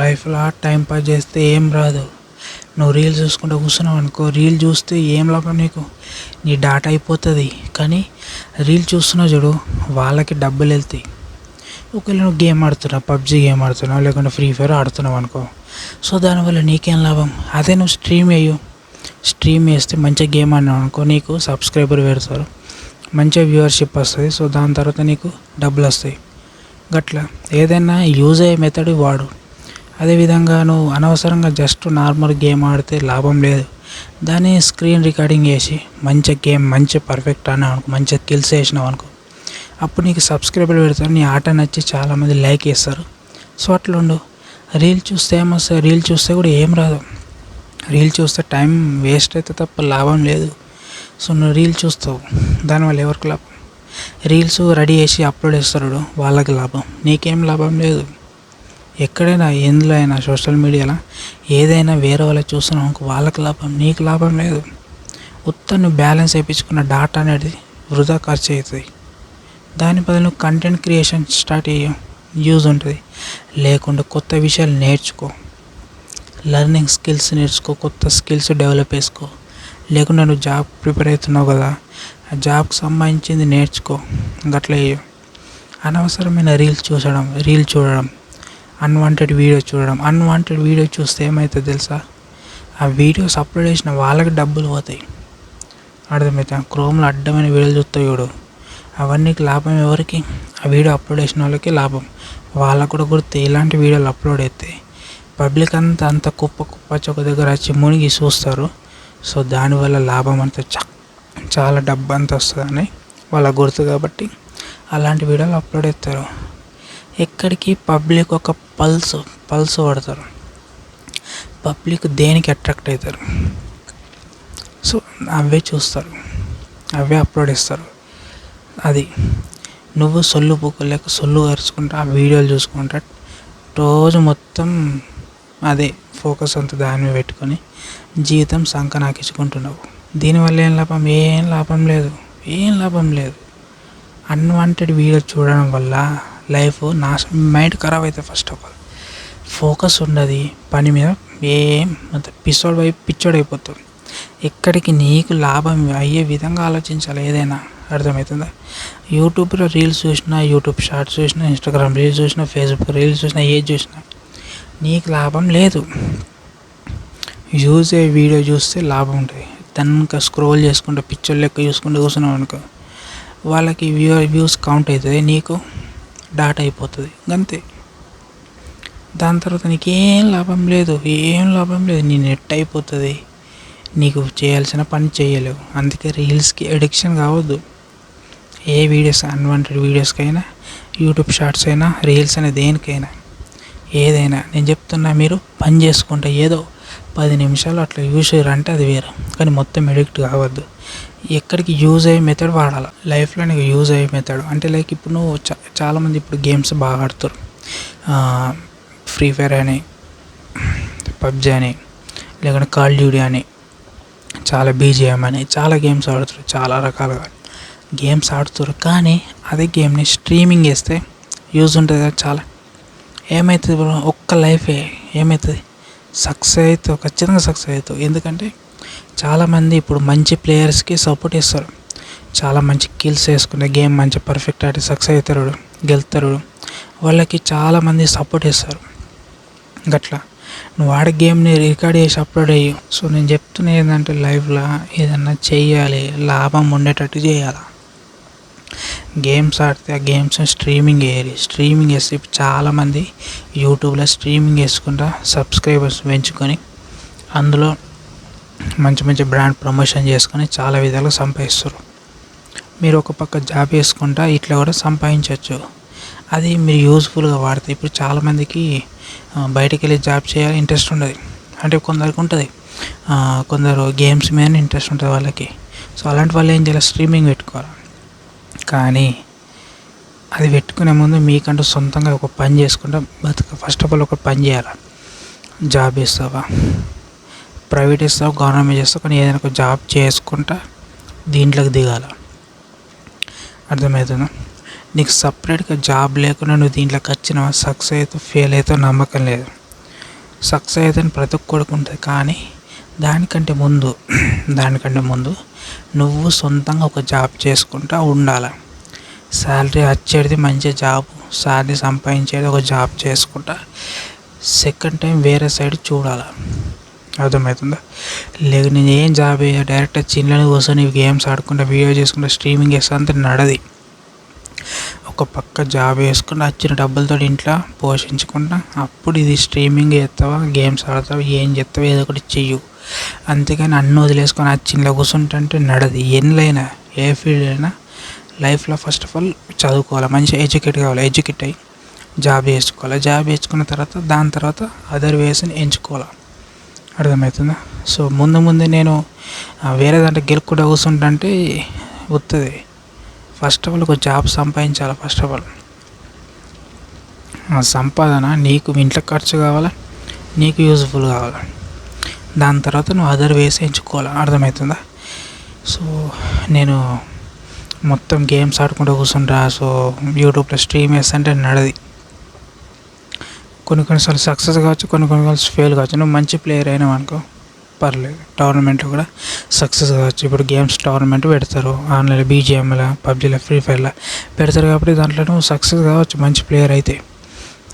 లైఫ్లో time pass చేస్తే ఏం రాదు. నువ్వు రీల్స్ చూసుకుంటూ కూర్చున్నావు అనుకో రీల్ చూస్తే ఏం లాభం నీకు? నీ డాటా అయిపోతుంది. కానీ రీల్ చూస్తున్నావు చూడు వాళ్ళకి డబ్బులు వెళ్తాయి. ఒకవేళ నువ్వు గేమ్ ఆడుతున్నావు పబ్జి గేమ్ ఆడుతున్నావు లేకుంటే ఫ్రీ ఫైర్ ఆడుతున్నావు అనుకో సో దానివల్ల నీకేం లాభం? అదే నువ్వు స్ట్రీమ్ వేయు స్ట్రీమ్ వేస్తే మంచిగా గేమ్ ఆడినావు అనుకో నీకు సబ్స్క్రైబర్ పెడతారు. మంచిగా వ్యూవర్షిప్ వస్తుంది సో దాని తర్వాత నీకు డబ్బులు వస్తాయి. గట్లా. ఏదైనా యూజ్ అయ్యే మెథడ్ వాడు. అదేవిధంగా నువ్వు అనవసరంగా జస్ట్ నార్మల్ గేమ్ ఆడితే లాభం లేదు. దాన్ని స్క్రీన్ రికార్డింగ్ చేసి మంచి గేమ్ మంచి పర్ఫెక్ట్ అని అనుకో మంచిగా కిల్స్ వేసినావు అనుకో. అప్పుడు నీకు సబ్స్క్రైబర్ పెడతారు నీ ఆట నచ్చి చాలామంది లైక్ చేస్తారు. సో అట్లుండు. రీల్ చూస్తే ఏమొస్తుంది రీల్ చూస్తే కూడా ఏం రాదు. రీల్ చూస్తే టైం వేస్ట్ అయితే తప్ప లాభం లేదు. సో నువ్వు రీల్ చూస్తావు. దానివల్ల ఎవరికి లాభం? రీల్స్ రెడీ చేసి అప్లోడ్ చేస్తారు వాళ్ళకి లాభం. నీకేం లాభం లేదు. ఎక్కడైనా ఎందులో అయినా సోషల్ మీడియాలో ఏదైనా వేరే వాళ్ళు చూస్తున్నావు అనుకో వాళ్ళకి లాభం నీకు లాభం లేదు. ఉత్త నువ్వు బ్యాలెన్స్ వేయించుకున్న డాటా అనేది వృధా ఖర్చు అవుతుంది. దాని బదులు నువ్వు కంటెంట్ క్రియేషన్ స్టార్ట్ చేయం యూజ్ ఉంటుంది. లేకుంటే కొత్త విషయాలు నేర్చుకో. లెర్నింగ్ స్కిల్స్ నేర్చుకో కొత్త స్కిల్స్ డెవలప్ చేసుకో. లేకుండా నువ్వు జాబ్ ప్రిపేర్ అవుతున్నావు కదా ఆ జాబ్కి సంబంధించింది నేర్చుకో. గట్ల అనవసరమైన రీల్స్ చూసడం రీల్ చూడడం. అన్వాంటెడ్ వీడియో చూడడం. అన్వాంటెడ్ వీడియో చూస్తే ఏమవుతుంది తెలుసా? ఆ వీడియోస్ అప్లోడ్ చేసిన వాళ్ళకి డబ్బులు పోతాయి. అర్థమవుతా క్రోమ్లో అడ్డమైన వీడియోలు చూస్తాయి చూడు. అవన్నీ లాభం ఎవరికి? ఆ వీడియో అప్లోడ్ చేసిన వాళ్ళకి లాభం. వాళ్ళకు కూడా గుర్తు ఇలాంటి వీడియోలు అప్లోడ్ అయితే పబ్లిక్ అంతా అంత కుప్ప కుప్ప చొక్క దగ్గర వచ్చి మునిగి చూస్తారు. సో దానివల్ల లాభం అంతా చ చాలా డబ్బు అంతా వస్తుందని వాళ్ళ గుర్తు కాబట్టి అలాంటి వీడియోలు అప్లోడ్ చేస్తారు. ఎక్కడికి పబ్లిక్ ఒక పల్స్ పల్స్ పడతారు పబ్లిక్ దేనికి అట్రాక్ట్ అవుతారు సో అవే చూస్తారు. అవే అప్లోడ్ ఇస్తారు అది నువ్వు సొల్లు పూకోలేక సొల్లు కరుచుకుంటా ఆ వీడియోలు చూసుకుంటా రోజు మొత్తం అదే ఫోకస్ అంతా దాని మీద పెట్టుకొని జీవితం సంక నాకించుకుంటున్నావు దీనివల్ల ఏం లాభం? ఏం లాభం లేదు. ఏం లాభం లేదు. అన్వాంటెడ్ వీడియో చూడడం వల్ల లైఫ్ నా మైండ్ ఖరాబ్ అవుతుంది ఫస్ట్ ఆఫ్ ఆల్ ఫోకస్ ఉండదు పని మీద ఏం అంత పిచ్చోడు వైపు పిచ్చోడు అయిపోతుంది ఎక్కడికి నీకు లాభం అయ్యే విధంగా ఆలోచించాలి ఏదైనా. అర్థమవుతుందా? యూట్యూబ్లో రీల్స్ చూసినా యూట్యూబ్ షార్ట్స్ చూసినా ఇన్స్టాగ్రామ్ రీల్స్ చూసినా ఫేస్బుక్ రీల్స్ చూసినా ఏది చూసినా నీకు లాభం లేదు. యూజ్ అయ్యే వీడియో చూస్తే లాభం ఉంటుంది. తనక స్క్రోల్ చేసుకుంటూ పిక్చర్ లెక్క చూసుకుంటూ కూర్చున్నావు అనుకో. వాళ్ళకి వ్యూ వ్యూస్ కౌంట్ అవుతుంది నీకు డాట్ అయిపోతుంది. అంతే దాని తర్వాత నీకు ఏం లాభం లేదు ఏం లాభం లేదు నీ నెట్ అయిపోతుంది. నీకు చేయాల్సిన పని చేయలేవు. అందుకే రీల్స్కి అడిక్షన్ కావద్దు. ఏ వీడియోస్ అన్వాంటెడ్ వీడియోస్కైనా యూట్యూబ్ షార్ట్స్ అయినా రీల్స్ అయినా దేనికైనా ఏదైనా. నేను చెప్తున్నా మీరు పని చేసుకుంటే ఏదో పది నిమిషాలు అట్లా యూజ్ చేయాలంటే అది వేరు. కానీ మొత్తం ఎడిక్ట్ కావద్దు. ఎక్కడికి యూజ్ అయ్యే మెథడ్ వాడాలి. లైఫ్లో నీకు యూజ్ అయ్యే మెథడ్ అంటే లైక్ ఇప్పుడు నువ్వు చా చాలామంది ఇప్పుడు గేమ్స్ బాగా ఆడుతారు. ఫ్రీ ఫైర్ అని పబ్జి అని లేకుంటే కాల్ డ్యూటీ అని చాలా బీజిఎం అని చాలా గేమ్స్ ఆడుతారు. చాలా రకాలుగా గేమ్స్ ఆడుతారు. కానీ అదే గేమ్ని స్ట్రీమింగ్ చేస్తే యూజ్ ఉంటుంది కదా చాలా. ఏమవుతుంది బ్రో ఒక్క లైఫే ఏమవుతుంది సక్సెస్ అవుతావు ఖచ్చితంగా సక్సెస్ అవుతావు. ఎందుకంటే చాలామంది ఇప్పుడు మంచి ప్లేయర్స్కి సపోర్ట్ ఇస్తారు చాలా మంచి కిల్స్ వేసుకునే గేమ్ మంచి పర్ఫెక్ట్ ఆడి సక్సెస్ అవుతారు గెలుతారు వాళ్ళకి చాలామంది సపోర్ట్ ఇస్తారు గట్లా. నువ్వు ఆడే గేమ్ని రికార్డ్ చేసి అప్లోడ్ అయ్యి సో నేను చెప్తున్నా ఏంటంటే లైఫ్లో ఏదన్నా చేయాలి లాభం ఉండేటట్టు చేయాలి. గేమ్స్ ఆడితే ఆ గేమ్స్ స్ట్రీమింగ్ వేయాలి స్ట్రీమింగ్ వేస్తే ఇప్పుడు చాలామంది యూట్యూబ్లో స్ట్రీమింగ్ వేసుకుంటా సబ్స్క్రైబర్స్ పెంచుకొని అందులో మంచి మంచి బ్రాండ్ ప్రమోషన్ చేసుకొని చాలా విధాలుగా సంపాదిస్తారు. మీరు ఒక పక్క జాబ్ చేసుకుంటా ఇట్లా కూడా సంపాదించవచ్చు. అది మీరు యూజ్ఫుల్గా వాడితే ఇప్పుడు చాలామందికి బయటికి వెళ్ళి జాబ్ చేయాలి ఇంట్రెస్ట్ ఉండదు. అంటే కొందరికి ఉంటుంది. కొందరు గేమ్స్ మీద ఇంట్రెస్ట్ ఉంటుంది వాళ్ళకి. సో అలాంటి వాళ్ళు ఏం చేయాలి? స్ట్రీమింగ్ పెట్టుకోవాలి. కానీ అది పెట్టుకునే ముందు మీకంటూ సొంతంగా ఒక పని చేసుకుంటే బతుక. ఫస్ట్ ఆఫ్ ఆల్ ఒక పని చేయాలి. జాబ్ ఇస్తావా ప్రైవేట్ ఇస్తావు గవర్నమెంట్ చేస్తావు? కానీ ఏదైనా ఒక జాబ్ చేసుకుంటా దీంట్లోకి దిగాల. అర్థమవుతుందా? నీకు సపరేట్గా జాబ్ లేకుండా నువ్వు దీంట్లోకి వచ్చినావా సక్సెస్ అయితే ఫెయిల్ అవుతావు నమ్మకం లేదు. సక్సెస్ అయితే ప్రతి ఒక్కడికి ఉంటుంది. కానీ దానికంటే ముందు దానికంటే ముందు నువ్వు సొంతంగా ఒక జాబ్ చేసుకుంటా ఉండాలి. శాలరీ వచ్చేది మంచి జాబ్ శాలరీ సంపాదించేది ఒక జాబ్ చేసుకుంటా. సెకండ్ టైం వేరే సైడ్ చూడాలి. అర్థమవుతుందా? లేదు నేను ఏం జాబ్ డైరెక్ట్ చిన్నని కూర్చొని గేమ్స్ ఆడుకుంటా వీడియో చేసుకుంటా స్ట్రీమింగ్ చేస్తా అంత నడది. ఒక పక్క జాబ్ వేసుకుని వచ్చిన డబ్బులతో ఇంట్లో పోషించుకుంటా. అప్పుడు ఇది స్ట్రీమింగ్ చేస్తావా గేమ్స్ ఆడతావా ఏం చేస్తావా ఏదో ఒకటి చెయ్యు. అంతేగాని అన్ని వదిలేసుకొని వచ్చిన కూర్చుంటుంటే నడదు. ఎన్లైనా ఏ ఫీల్డ్ అయినా లైఫ్లో ఫస్ట్ ఆఫ్ ఆల్ చదువుకోవాలి. మంచిగా ఎడ్యుకేట్ కావాలి. ఎడ్యుకేట్ అయ్యి జాబ్ చేసుకోవాలి. జాబ్ చేసుకున్న తర్వాత దాని తర్వాత అదర్ వేస్ని ఎంచుకోవాలి. అర్థమవుతుందా? సో ముందు ముందు నేను వేరే దాంట్లో గెలుక్కుంటూ కూర్చుంటే వస్తుంది ఫస్ట్ ఆఫ్ ఆల్ ఒక జాబ్ సంపాదించాలి. ఫస్ట్ ఆఫ్ ఆల్ ఆ సంపాదన నీకు ఇంట్లో ఖర్చు కావాలా? నీకు యూజ్ఫుల్ కావాలా? దాని తర్వాత నువ్వు అదర్ వేస్ ఎంచుకోవాలి? అర్థమవుతుందా సో నేను మొత్తం గేమ్స్ ఆడుకుంటూ కూర్చుంటా సో యూట్యూబ్లో స్ట్రీమ్ చేస్తుంటే నడది. కొన్ని కొన్నిసార్లు సక్సెస్ కావచ్చు కొన్ని కొన్ని ఫెయిల్ కావచ్చు. నువ్వు మంచి ప్లేయర్ అయినావు అనుకో పర్లేదు. టోర్నమెంట్లో కూడా సక్సెస్ కావచ్చు. ఇప్పుడు గేమ్స్ టోర్నమెంట్ పెడతారు. ఆన్లైన్ బీజిఎంల పబ్జీలో ఫ్రీ ఫైర్లో పెడతారు కాబట్టి దాంట్లో నువ్వు సక్సెస్ కావచ్చు మంచి ప్లేయర్ అయితే.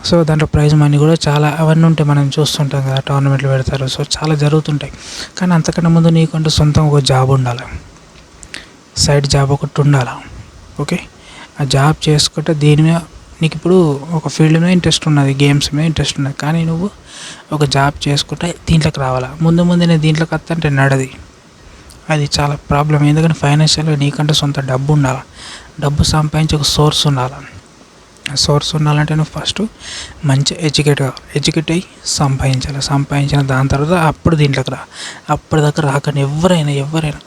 సో దాంట్లో ప్రైజ్ మనీ కూడా చాలా అవన్నీ ఉంటాయి మనం చూస్తుంటాం కదా టోర్నమెంట్లు పెడతారు. సో చాలా జరుగుతుంటాయి. కానీ అంతకన్నా ముందు నీకంటూ సొంతంగా ఒక జాబ్ ఉండాలి. సైడ్ జాబ్ ఒకటి ఉండాలి? ఓకే? ఆ జాబ్ చేసుకుంటే దీని మీద నీకు ఇప్పుడు ఒక ఫీల్డ్ మీద ఇంట్రెస్ట్ ఉన్నది గేమ్స్ మీద ఇంట్రెస్ట్ ఉన్నది. కానీ నువ్వు ఒక జాబ్ చేసుకుంటే దీంట్లోకి రావాలా? ముందు ముందు నేను దీంట్లోకి వస్తంటే నడది. అది చాలా ప్రాబ్లం ఎందుకంటే ఫైనాన్షియల్గా నీకంటే సొంత డబ్బు ఉండాలి? డబ్బు సంపాదించి ఒక సోర్స్ ఉండాలి? సోర్స్ ఉండాలంటే నువ్వు ఫస్ట్ మంచి ఎడ్యుకేట్ కావాలి ఎడ్యుకేట్ అయ్యి సంపాదించాలి. సంపాదించిన దాని తర్వాత అప్పుడు దీంట్లోకి రా. అప్పటిదాకా రాకని ఎవరైనా ఎవరైనా.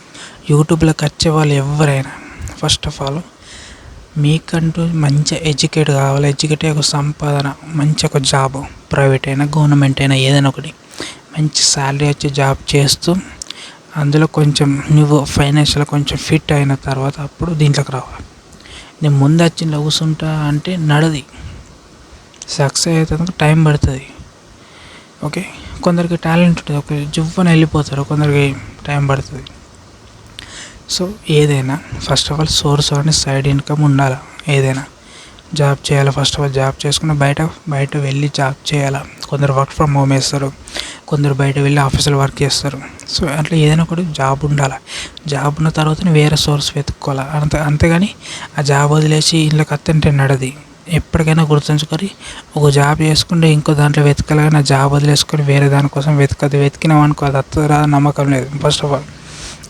యూట్యూబ్లోకి వచ్చే వాళ్ళు ఎవరైనా. ఫస్ట్ ఆఫ్ ఆల్ మీకంటూ మంచి ఎడ్యుకేట్ కావాలి. ఎడ్యుకేట్ ఒక సంపాదన మంచి ఒక జాబ్ ప్రైవేట్ అయినా గవర్నమెంట్ అయినా ఏదైనా ఒకటి. మంచి శాలరీ వచ్చే జాబ్ చేస్తూ అందులో కొంచెం నువ్వు ఫైనాన్షియల్ కొంచెం ఫిట్ అయిన తర్వాత అప్పుడు దీంట్లోకి రావాలి. నేను ముందు వచ్చి కూర్చుంటా అంటే నడది. సక్సెస్ అవుతుంది టైం పడుతుంది. ఓకే కొందరికి టాలెంట్ ఉంటుంది. ఒక జువ్వన వెళ్ళిపోతారు. కొందరికి టైం పడుతుంది. సో ఏదైనా ఫస్ట్ ఆఫ్ ఆల్ సోర్స్ అని సైడ్ ఇన్కమ్ ఉండాలి? ఏదైనా. జాబ్ చేయాలి? ఫస్ట్ ఆఫ్ ఆల్ జాబ్ చేసుకుని బయట బయట వెళ్ళి జాబ్ చేయాలి? కొందరు వర్క్ ఫ్రమ్ హోమ్ వేస్తారు కొందరు బయట వెళ్ళి ఆఫీసులో వర్క్ చేస్తారు. సో అట్లా ఏదైనా ఒకటి జాబ్ ఉండాలి? జాబ్ ఉన్న తర్వాత వేరే సోర్స్ వెతుక్కోవాలి? అంతే అంతేగాని ఆ జాబ్ వదిలేసి ఇంట్లోకి అత్తంటే నడది. ఎప్పటికైనా గుర్తుంచుకొని ఒక జాబ్ చేసుకుంటే ఇంకో దాంట్లో వెతకాలని ఆ జాబ్ వదిలేసుకొని వేరే దానికోసం వెతకదు. వెతికినాం అనుకో అది అత్తరా నమ్మకం లేదు. ఫస్ట్ ఆఫ్ ఆల్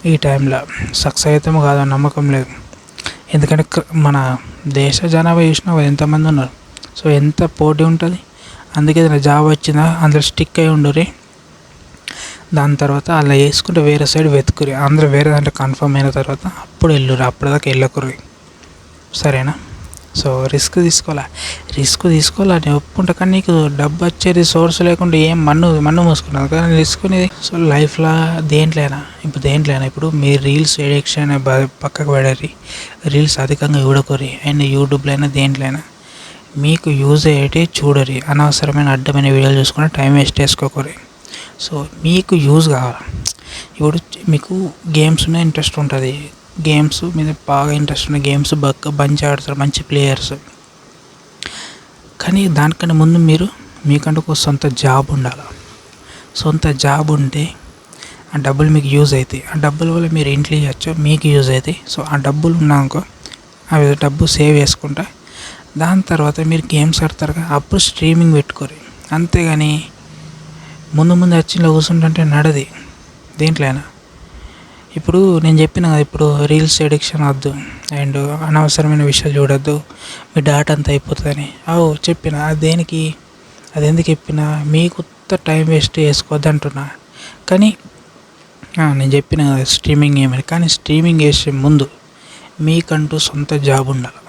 ఈ టైంలో సక్సెస్ అవుతామో కాదో నమ్మకం లేదు. ఎందుకంటే మన దేశ జనాభా చూసినా ఎంతమంది ఉన్నారు? సో ఎంత పోటీ ఉంటుంది? అందుకే జాబ్ వచ్చిందా? అందులో స్టిక్ అయి ఉండరు దాని తర్వాత అలా వేసుకుంటే వేరే సైడ్ వెతుకురి. అందరూ వేరే దాంట్లో కన్ఫర్మ్ అయిన తర్వాత అప్పుడు వెళ్ళురు అప్పటిదాకా వెళ్ళకురి సరేనా? సో రిస్క్ తీసుకోవాలా? రిస్క్ తీసుకోవాలా నేను ఒప్పుకుంటా కానీ నీకు డబ్బు వచ్చేది సోర్స్ లేకుండా ఏం మన్ను మన్ను మూసుకున్నాను కానీ రిస్క్ అనేది సో లైఫ్లో దేంట్లైనా? ఇప్పుడు దేంట్లైనా? ఇప్పుడు మీరు రీల్స్ ఎడిక్షన్ పక్కకు పెడరి. రీల్స్ అధికంగా చూడకూరి అండ్ యూట్యూబ్లో అయినా దేంట్లైనా? మీకు యూజ్ అయ్యేటి చూడరి. అనవసరమైన అడ్డమైన వీడియోలు చూసుకుని టైం వేస్ట్ చేసుకోకూరి సో మీకు యూజ్ కావాలి? ఇప్పుడు మీకు గేమ్స్ మీద ఇంట్రెస్ట్ ఉంటుంది. గేమ్స్ మీద బాగా ఇంట్రెస్ట్ ఉన్న గేమ్స్ బాగా మంచి ఆడతారు మంచి ప్లేయర్స్. కానీ దానికన్నా ముందు మీరు మీకంటూ ఒక సొంత జాబ్ ఉండాలి? సొంత జాబ్ ఉంటే ఆ డబ్బులు మీకు యూజ్ అవుతాయి ఆ డబ్బుల వల్ల మీరు ఇంట్లో ఇవ్వచ్చు మీకు యూజ్ అవుతాయి సో ఆ డబ్బులు ఉన్నాకో ఆ డబ్బు సేవ్ చేసుకుంటా దాని తర్వాత మీరు గేమ్స్ ఆడతారు అప్పుడు స్ట్రీమింగ్ పెట్టుకోరు. అంతేగాని ముందు ముందు వచ్చిన కూర్చుంటుంటే నడది. దేంట్లో అయినా. ఇప్పుడు నేను చెప్పిన కదా ఇప్పుడు రీల్స్ ఎడిక్షన్ వద్దు. అండ్ అనవసరమైన విషయాలు చూడొద్దు. మీ డాటా అంతా అయిపోతుందని. అవు చెప్పిన అది దేనికి? అది ఎందుకు చెప్పిన? మీ కొత్త టైం వేస్ట్ చేసుకోవద్దు అంటున్నా కానీ నేను చెప్పిన కదా స్ట్రీమింగ్ ఏమని కానీ స్ట్రీమింగ్ చేసే ముందు మీకంటూ సొంత జాబ్ ఉండాలి.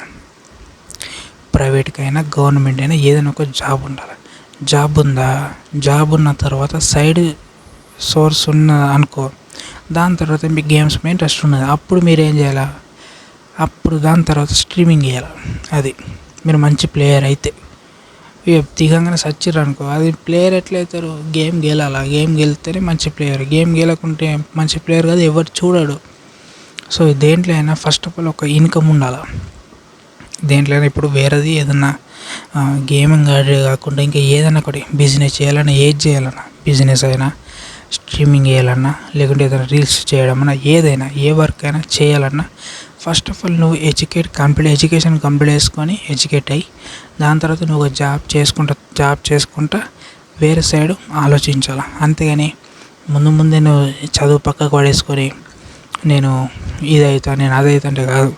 ప్రైవేట్కి అయినా గవర్నమెంట్ అయినా ఏదైనా ఒక జాబ్ ఉండాలి. జాబ్ ఉందా? జాబ్ ఉన్న తర్వాత సైడ్ సోర్స్ ఉన్న అనుకో. దాని తర్వాత మీకు గేమ్స్ మీద ఇంట్రెస్ట్ ఉన్నది. అప్పుడు మీరు ఏం చేయాలా? అప్పుడు దాని తర్వాత స్ట్రీమింగ్ చేయాలి? అది. మీరు మంచి ప్లేయర్ అయితే. దిగంగానే చచ్చిర్రు అనుకో. అది ప్లేయర్ ఎట్లయితారు? అవుతారు గేమ్ గెలాల? గేమ్ గెలిస్తేనే మంచి ప్లేయర్. గేమ్ గెలకుంటే మంచి ప్లేయర్ కాదు ఎవరు చూడడు. సో దేంట్లో అయినా ఫస్ట్ ఆఫ్ ఆల్ ఒక ఇన్కమ్ ఉండాలి? దేంట్లో అయినా ఇప్పుడు వేరేది ఏదన్నా గేమింగ్ ఆడే కాకుండా ఇంకా ఏదైనా ఒకటి బిజినెస్ చేయాలన్నా ఏది చేయాలన్నా బిజినెస్ అయినా స్ట్రీమింగ్ చేయాలన్నా లేకుంటే ఏదైనా రీల్స్ చేయడమన్నా ఏదైనా ఏ వర్క్ అయినా చేయాలన్నా ఫస్ట్ ఆఫ్ ఆల్ నువ్వు ఎడ్యుకేట్ కంప్లీట్ ఎడ్యుకేషన్ కంప్లీట్ చేసుకొని ఎడ్యుకేట్ అయ్యి దాని తర్వాత నువ్వు ఒక జాబ్ చేసుకుంటా జాబ్ చేసుకుంటా వేరే సైడ్ ఆలోచించాలి. అంతేగాని ముందు ముందే నువ్వు చదువు పక్కకు పడేసుకొని నేను ఇది అవుతా నేను అది అంటే కాదు.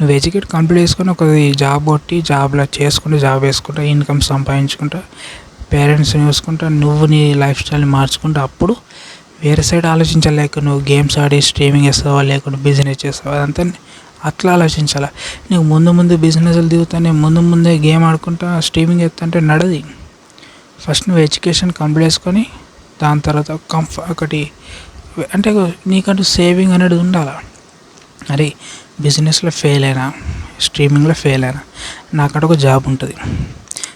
నువ్వు ఎడ్యుకేట్ కంప్లీట్ చేసుకొని ఒక జాబ్ కొట్టి జాబ్లో చేసుకుంటూ జాబ్ వేసుకుంటా ఇన్కమ్ సంపాదించుకుంటా పేరెంట్స్ని చూసుకుంటా నువ్వు నీ లైఫ్ స్టైల్ని మార్చుకుంటా అప్పుడు వేరే సైడ్ ఆలోచించాలి లేక నువ్వు గేమ్స్ ఆడి స్ట్రీమింగ్ చేస్తావా లేకుంటే బిజినెస్ చేస్తావా అదంతా అట్లా ఆలోచించాలి. నీకు ముందు ముందు బిజినెస్లు దిగుతానే ముందు ముందే గేమ్ ఆడుకుంటా స్ట్రీమింగ్ చేస్తుంటే నడది. ఫస్ట్ నువ్వు ఎడ్యుకేషన్ కంప్లీట్ చేసుకొని దాని తర్వాత కంఫ ఒకటి అంటే నీకంటూ సేవింగ్ అనేది ఉండాలి? అరే బిజినెస్లో ఫెయిల్ అయినా స్ట్రీమింగ్లో ఫెయిల్ అయినా నాకంటే ఒక జాబ్ ఉంటుంది.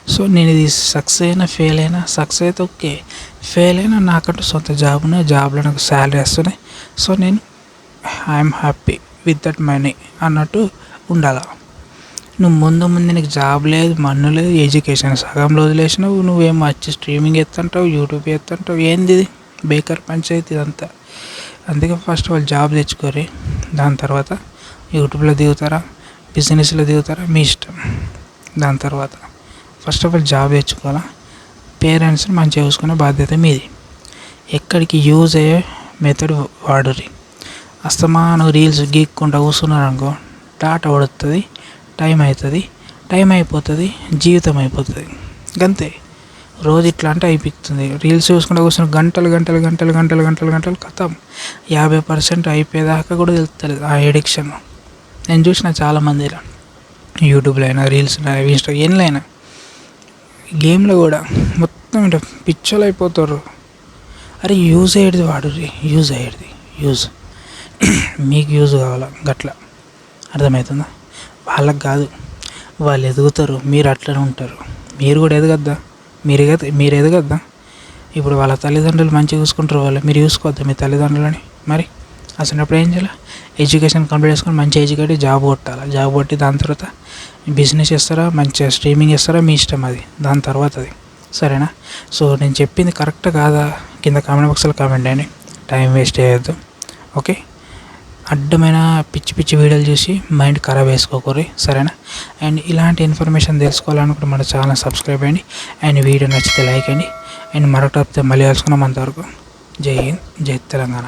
సో నేను ఇది సక్సెస్ అయినా ఫెయిల్ అయినా సక్సెస్ అయితే ఓకే. ఫెయిల్ అయినా నాకంటూ సొంత జాబ్ ఉన్నాయి జాబ్లో నాకు శాలరీ వస్తున్నాయి. సో నేను I'm happy with that money అన్నట్టు ఉండాలి. నువ్వు ముందు ముందు నీకు జాబ్ లేదు మన్ను లేదు ఎడ్యుకేషన్ సగంలో వదిలేసినావు నువ్వేం వచ్చి స్ట్రీమింగ్ ఎత్తంటావు యూట్యూబ్ ఎత్తంటావు ఏంది ఇది? బేకర్ పంచాయతీ ఇదంతా. అందుకే ఫస్ట్ వాళ్ళు జాబ్ తెచ్చుకోరి దాని తర్వాత యూట్యూబ్లో దిగుతారా? బిజినెస్లో దిగుతారా? మీ ఇష్టం. దాని తర్వాత ఫస్ట్ ఆఫ్ ఆల్ జాబ్ తెచ్చుకోవాలా? పేరెంట్స్ని మంచిగా చూసుకునే బాధ్యత మీది. ఎక్కడికి యూజ్ అయ్యే మెథడ్ వాడుర్రి. అస్తమానం రీల్స్ గీక్కుంటా కూర్చున్నారనుకో డాటా పడుతుంది టైం అవుతుంది టైం అయిపోతుంది జీవితం అయిపోతుంది. గంతే. రోజు ఇట్లా అంటే అయిపోతుంది. రీల్స్ చూసుకుంటూ కూర్చుని గంటలు గంటలు గంటలు గంటలు గంటలు గంటలు కథం. యాభై పర్సెంట్ అయిపోయేదాకా కూడా తెలుస్తుంది ఆ ఎడిక్షన్. నేను చూసిన చాలామందిలో యూట్యూబ్లో అయినా రీల్స్ ఇన్స్టా ఎన్లైనా గేమ్లో కూడా మొత్తం ఇట్లా పిచ్చలు అయిపోతారు. అరే యూజ్ అయ్యేది వాడు యూజ్ అయ్యేది యూజ్. మీకు యూజ్ కావాలా? గట్ల. అర్థమవుతుందా? వాళ్ళకి కాదు. వాళ్ళు ఎదుగుతారు మీరు అట్లనే ఉంటారు. మీరు కూడా ఎదగద్దా? మీరు మీరు ఎదగద్దా? ఇప్పుడు వాళ్ళ తల్లిదండ్రులు మంచిగా చూసుకుంటారు వాళ్ళు. మీరు చూసుకోవద్దా మీ తల్లిదండ్రులని? మరి అసలు ఏం చేయాలి? ఎడ్యుకేషన్ కంప్లీట్ చేసుకొని మంచి ఎడ్యుకేట్ జాబ్ కొట్టాలి? జాబ్ కొట్టి దాని తర్వాత బిజినెస్ చేస్తారా? మంచిగా స్ట్రీమింగ్ చేస్తారా? మీ ఇష్టం అది. దాని తర్వాత అది సరేనా? సో నేను చెప్పింది కరెక్ట్ కాదా? కింద కామెంట్ బాక్స్లో కామెంట్ అండి టైం వేస్ట్ చేయొద్దు. ఓకే? అడ్డమైన పిచ్చి పిచ్చి వీడియోలు చూసి మైండ్ ఖరాబ్ వేసుకోకూరి సరేనా? అండ్ ఇలాంటి ఇన్ఫర్మేషన్ తెలుసుకోవాలనుకుంటే మన ఛానల్ సబ్స్క్రైబ్ అయ్యండి అండ్ వీడియో నచ్చితే లైక్ అండి అండ్ మరొక మళ్ళీ కలుసుకున్నాం అంతవరకు. జై హింద్ జై తెలంగాణ.